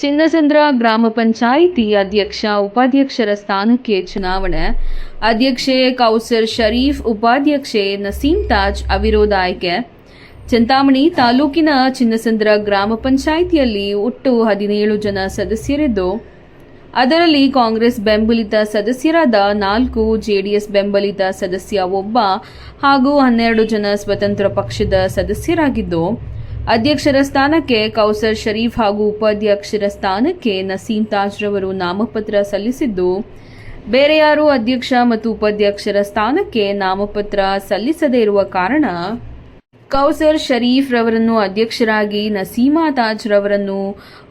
ಚಿನ್ನಸಂದ್ರ ಗ್ರಾಮ ಪಂಚಾಯಿತಿ ಅಧ್ಯಕ್ಷ, ಉಪಾಧ್ಯಕ್ಷರ ಸ್ಥಾನಕ್ಕೆ ಚುನಾವಣೆ. ಅಧ್ಯಕ್ಷೆ ಕೌಸರ್ ಶರೀಫ್, ಉಪಾಧ್ಯಕ್ಷೆ ನಸೀಂ ತಾಜ್ ಅವಿರೋಧ ಆಯ್ಕೆ. ಚಿಂತಾಮಣಿ ತಾಲೂಕಿನ ಚಿನ್ನಸಂದ್ರ ಗ್ರಾಮ ಪಂಚಾಯಿತಿಯಲ್ಲಿ ಒಟ್ಟು ಹದಿನೇಳು ಜನ ಸದಸ್ಯರಿದ್ದು, ಅದರಲ್ಲಿ ಕಾಂಗ್ರೆಸ್ ಬೆಂಬಲಿತ ಸದಸ್ಯರಾದ ನಾಲ್ಕು, ಜೆಡಿಎಸ್ ಬೆಂಬಲಿತ ಸದಸ್ಯ ಒಬ್ಬ ಹಾಗೂ ಹನ್ನೆರಡು ಜನ ಸ್ವತಂತ್ರ ಪಕ್ಷದ ಸದಸ್ಯರಾಗಿದ್ದು ಅಧ್ಯಕ್ಷರ ಸ್ಥಾನಕ್ಕೆ ಕೌಸರ್ ಶರೀಫ್ ಹಾಗೂ ಉಪಾಧ್ಯಕ್ಷರ ಸ್ಥಾನಕ್ಕೆ ನಸೀಂ ತಾಜ್ರವರು ನಾಮಪತ್ರ ಸಲ್ಲಿಸಿದ್ದು, ಬೇರೆ ಯಾರು ಅಧ್ಯಕ್ಷ ಮತ್ತು ಉಪಾಧ್ಯಕ್ಷರ ಸ್ಥಾನಕ್ಕೆ ನಾಮಪತ್ರ ಸಲ್ಲಿಸದೇ ಇರುವ ಕಾರಣ ಕೌಸರ್ ಶರೀಫ್ ರವರನ್ನು ಅಧ್ಯಕ್ಷರಾಗಿ, ನಸೀಮಾ ತಾಜ್ ರವರನ್ನು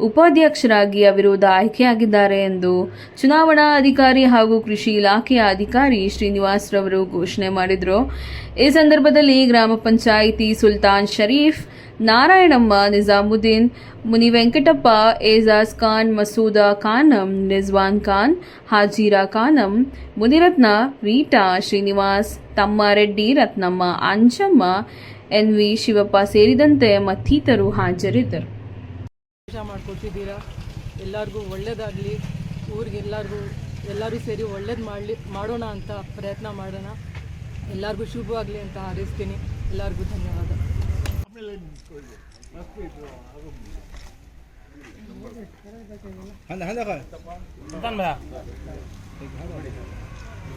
ಉಪಾಧ್ಯಕ್ಷರಾಗಿ ಅವಿರೋಧ ಆಯ್ಕೆಯಾಗಿದ್ದಾರೆ ಎಂದು ಚುನಾವಣಾ ಅಧಿಕಾರಿ ಹಾಗೂ ಕೃಷಿ ಇಲಾಖೆಯ ಅಧಿಕಾರಿ ಶ್ರೀನಿವಾಸ್ ರವರು ಘೋಷಣೆ ಮಾಡಿದರು. ಈ ಸಂದರ್ಭದಲ್ಲಿ ಗ್ರಾಮ ಪಂಚಾಯಿತಿ ಸುಲ್ತಾನ್ ಶರೀಫ್, ನಾರಾಯಣಮ್ಮ ನಿಜಾಮುದ್ದೀನ್ ಮುನಿ ವೆಂಕಟಪ್ಪ ಏಜಾಜ್ ಖಾನ್, ಮಸೂದಾ ಖಾನಂ ನಿಜ್ವಾನ್ ಖಾನ್, ಹಾಜೀರಾ ಖಾನಂ, ಮುನಿರತ್ನ, ರೀಟಾ ಶ್ರೀನಿವಾಸ್, ತಮ್ಮ ರೆಡ್ಡಿ, ರತ್ನಮ್ಮ ಅಂಜಮ್ಮ ಎನ್ ವಿ ಶಿವಪ್ಪ ಸೇರಿದಂತೆ ಮತ್ತಿತರು ಹಾಜರಿದ್ದರು. ಮಾಡ್ಕೊತಿದ್ದೀರಾ ಎಲ್ಲರಿಗೂ ಒಳ್ಳೇದಾಗಲಿ. ಊರಿಗೆಲ್ಲರಿಗೂ ಎಲ್ಲರೂ ಸೇರಿ ಒಳ್ಳೇದು ಮಾಡಲಿ ಮಾಡೋಣ ಅಂತ ಪ್ರಯತ್ನ ಮಾಡೋಣ. ಎಲ್ಲರಿಗೂ ಶುಭವಾಗಲಿ ಅಂತ ಹಾರೈಸ್ತೀನಿ. ಎಲ್ಲರಿಗೂ ಧನ್ಯವಾದ. 한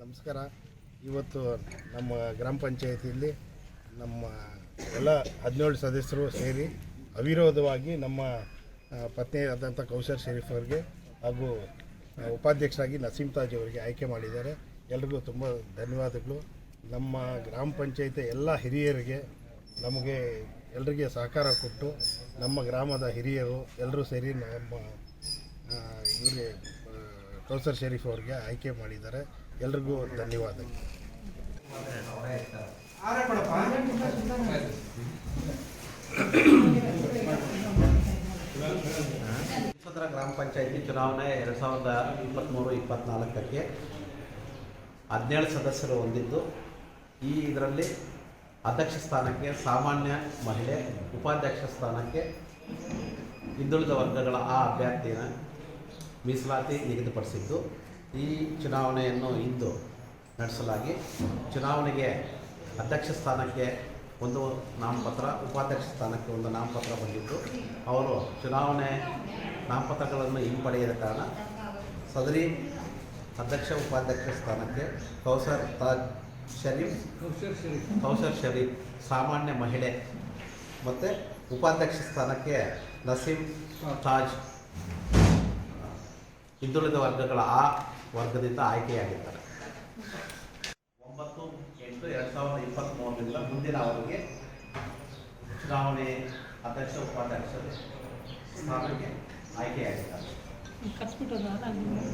ನಮಸ್ಕಾರ. ಇವತ್ತು ನಮ್ಮ ಗ್ರಾಮ ಪಂಚಾಯತಿಯಲ್ಲಿ ನಮ್ಮ ಎಲ್ಲ ಹದಿನೇಳು ಸದಸ್ಯರು ಸೇರಿ ಅವಿರೋಧವಾಗಿ ನಮ್ಮ ಪತ್ನಿ ಆದಂಥ ಕೌಶರ್ ಶರೀಫ್ ಅವರಿಗೆ ಹಾಗೂ ಉಪಾಧ್ಯಕ್ಷರಾಗಿ ನಸೀಮ್ ತಾಜ್ ಅವರಿಗೆ ಆಯ್ಕೆ ಮಾಡಿದ್ದಾರೆ. ಎಲ್ರಿಗೂ ತುಂಬ ಧನ್ಯವಾದಗಳು. ನಮ್ಮ ಗ್ರಾಮ ಪಂಚಾಯತಿ ಎಲ್ಲ ಹಿರಿಯರಿಗೆ ನಮಗೆ ಎಲ್ರಿಗೆ ಸಹಕಾರ ಕೊಟ್ಟು ನಮ್ಮ ಗ್ರಾಮದ ಹಿರಿಯರು ಎಲ್ಲರೂ ಸೇರಿ ನಮ್ಮ ಇವ್ರಿಗೆ ಕೌಸರ್ ಶರೀಫ್ ಅವರಿಗೆ ಆಯ್ಕೆ ಮಾಡಿದ್ದಾರೆ. ಎಲ್ರಿಗೂ ಧನ್ಯವಾದ ಗ್ರಾಮ ಪಂಚಾಯಿತಿ ಚುನಾವಣೆ ಎರಡು ಸಾವಿರದ ಇಪ್ಪತ್ತ್ಮೂರು ಇಪ್ಪತ್ತ್ನಾಲ್ಕಕ್ಕೆ ಹದಿನೇಳು ಸದಸ್ಯರು ಹೊಂದಿದ್ದು, ಈ ಇದರಲ್ಲಿ ಅಧ್ಯಕ್ಷ ಸ್ಥಾನಕ್ಕೆ ಸಾಮಾನ್ಯ ಮಹಿಳೆ, ಉಪಾಧ್ಯಕ್ಷ ಸ್ಥಾನಕ್ಕೆ ಹಿಂದುಳಿದ ವರ್ಗಗಳ ಆ ಅಭ್ಯರ್ಥಿಯ ಮೀಸಲಾತಿ ನಿಗದಿಪಡಿಸಿದ್ದು. ಈ ಚುನಾವಣೆಯನ್ನು ಇಂದು ನಡೆಸಲಾಗಿ ಚುನಾವಣೆಗೆ ಅಧ್ಯಕ್ಷ ಸ್ಥಾನಕ್ಕೆ ಒಂದು ನಾಮಪತ್ರ, ಉಪಾಧ್ಯಕ್ಷ ಸ್ಥಾನಕ್ಕೆ ಒಂದು ನಾಮಪತ್ರ ಬಂದಿದ್ದು. ಅವರು ಚುನಾವಣೆ ನಾಮಪತ್ರಗಳನ್ನು ಹಿಂಪಡೆಯದ ಕಾರಣ ಸದರಿ ಅಧ್ಯಕ್ಷ, ಉಪಾಧ್ಯಕ್ಷ ಸ್ಥಾನಕ್ಕೆ ಕೌಸರ್ ತಾಜ್ ಶರೀಫ್, ಕೌಸರ್ ಶರೀಫ್ ಸಾಮಾನ್ಯ ಮಹಿಳೆ ಮತ್ತು ಉಪಾಧ್ಯಕ್ಷ ಸ್ಥಾನಕ್ಕೆ ನಸೀಂ ತಾಜ್ ಹಿಂದುಳಿದ ವರ್ಗಗಳ ಆ ವರ್ಗದಿಂದ ಆಯ್ಕೆಯಾಗಿದ್ದಾರೆ. ಒಂಬತ್ತು ಎಂಟು ಎರಡು ಸಾವಿರದ ಇಪ್ಪತ್ತ್ಮೂರರಿಂದ ಮುಂದಿನ ಅವರಿಗೆ ಚುನಾವಣೆ ಅಧ್ಯಕ್ಷ, ಉಪಾಧ್ಯಕ್ಷರು ಆಯ್ಕೆಯಾಗಿದ್ದಾರೆ.